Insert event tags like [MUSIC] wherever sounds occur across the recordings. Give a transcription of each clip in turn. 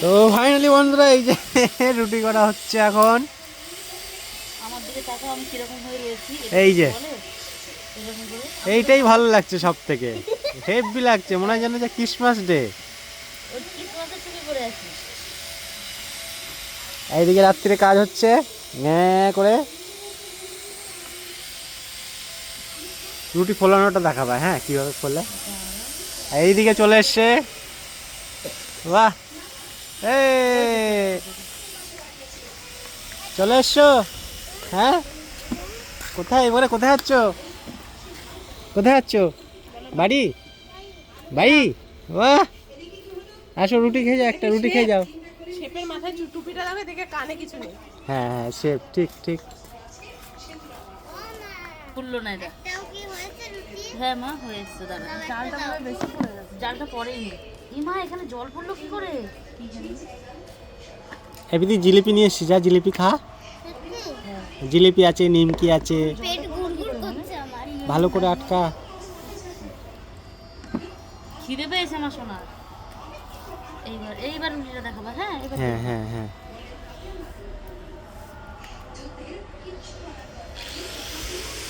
তো ফাইনালি বন্ধুরা এই যে [LAUGHS] রুটি করা হচ্ছে এখন। এই যে। এইটাই ভালো লাগছে সব থেকে হেভি লাগছে মনে হয় যেন যে ক্রিসমাস ডে এইদিকে রাত্রিরে কাজ হচ্ছে। করে। রুটি ফোলানোটা দেখাবা হ্যাঁ কীভাবে ফোলে। এইদিকে চলে এসছে। বাহ চলে এসছো? হ্যাঁ? কোথায়? এবারে কোথায় যাচ্ছ? কোথায় যাচ্ছ? বাড়ি? বাড়ি? বাহ! আসো রুটি খেয়ে যাও একটা রুটি খেয়ে যাও। শেপের মাথায় টুপিটা লাগে দেখে কানে কিছু নেই। হ্যাঁ হ্যাঁ ঠিক ঠিক। খুললো না এটা। হ্যাঁ মা হয়ে দাদা চালটা বেশি পড়ে গেছে। জালটা পড়েনি। ই এখানে জল পড়ল কি করে? এমনি জিলিপি নিয়ে এসছি যা জিলিপি খা। জিলিপি? আছে নিমকি আছে। ভালো করে আটকা। খিদে পেয়েছে আমার সোনার। এইবার এইবার রুটিটা দেখাবা হ্যাঁ? হ্যাঁ হ্যাঁ হ্যাঁ।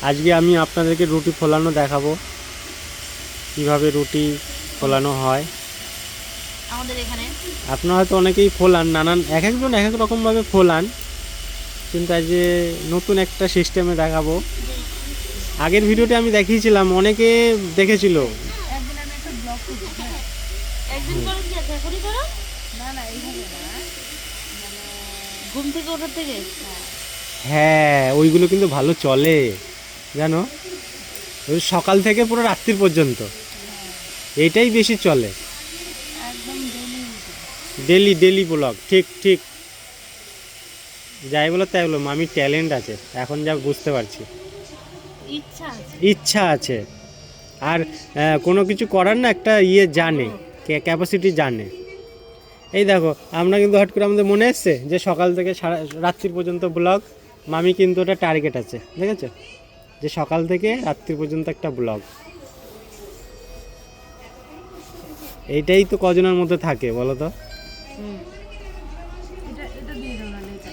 আজকে আমি আপনাদেরকে রুটি ফোলানো দেখাবো। কীভাবে রুটি ফোলানো হয়। আমাদের এখানে। আপনারা হয়তো অনেকেই ফোলান নানান এক একজন এক এক রকমভাবে ফোলান কিন্তু আজ যে নতুন একটা সিস্টেমে দেখাবো। আগের ভিডিওতে আমি দেখিয়েছিলাম অনেকে দেখেছিল। হ্যাঁ। একদিন করো কি আছে? এখনই করো? না না এইভাবে না। ঘুম থেকে ওঠার থেকে? হ্যাঁ ওইগুলো কিন্তু ভালো চলে। জানো? ওই সকাল থেকে পুরো রাত্রির পর্যন্ত। এইটাই বেশি চলে। ডেলি ডেলি ব্লগ ঠিক ঠিক। যাই বলো তাই বলো মামির ট্যালেন্ট আছে। এখন যা বুঝতে পারছি। ইচ্ছা আছে। আর কোনো কিছু করার না একটা ইয়ে জানে ক্যাপাসিটি জানে। এই দেখো আমরা কিন্তু হট করে আমাদের মনে এসছে যে সকাল থেকে সারা রাত্রির পর্যন্ত ব্লগ মামি কিন্তু ওটা টার্গেট আছে দেখেছ যে সকাল থেকে রাত্রি পর্যন্ত একটা ব্লগ এইটাই তো কজনের মধ্যে থাকে বলো তো? এটা এটা দিয়ে দাও না লেচা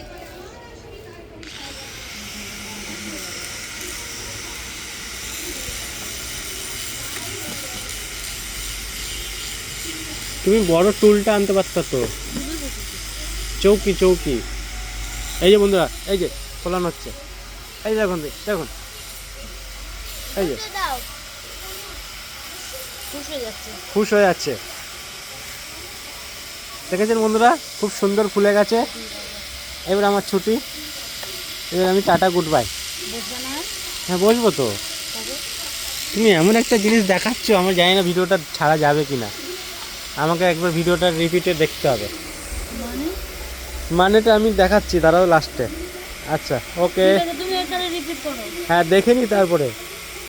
তুমি বড় টুলটা আনতে পারতো তো। চৌকি চৌকি। এই যে বন্ধুরা এই যে ফোলানো হচ্ছে। এই যে দেখুন দেখুন। এই যে। খুশ হয়ে যাচ্ছে। খুশ হয়ে যাচ্ছে। দেখেছেন বন্ধুরা? খুব সুন্দর ফুলে গেছে। এবার আমার ছুটি। এবার আমি টাটা গুড বাই হ্যাঁ বসবো তো। তুমি এমন একটা জিনিস দেখাচ্ছ আমার জানি না ভিডিওটা ছাড়া যাবে কি না আমাকে একবার ভিডিওটা রিপিটে দেখতে হবে। মানে? মানেটা আমি দেখাচ্ছি তারাও লাস্টে আচ্ছা ওকে হ্যাঁ দেখে নি তারপরে।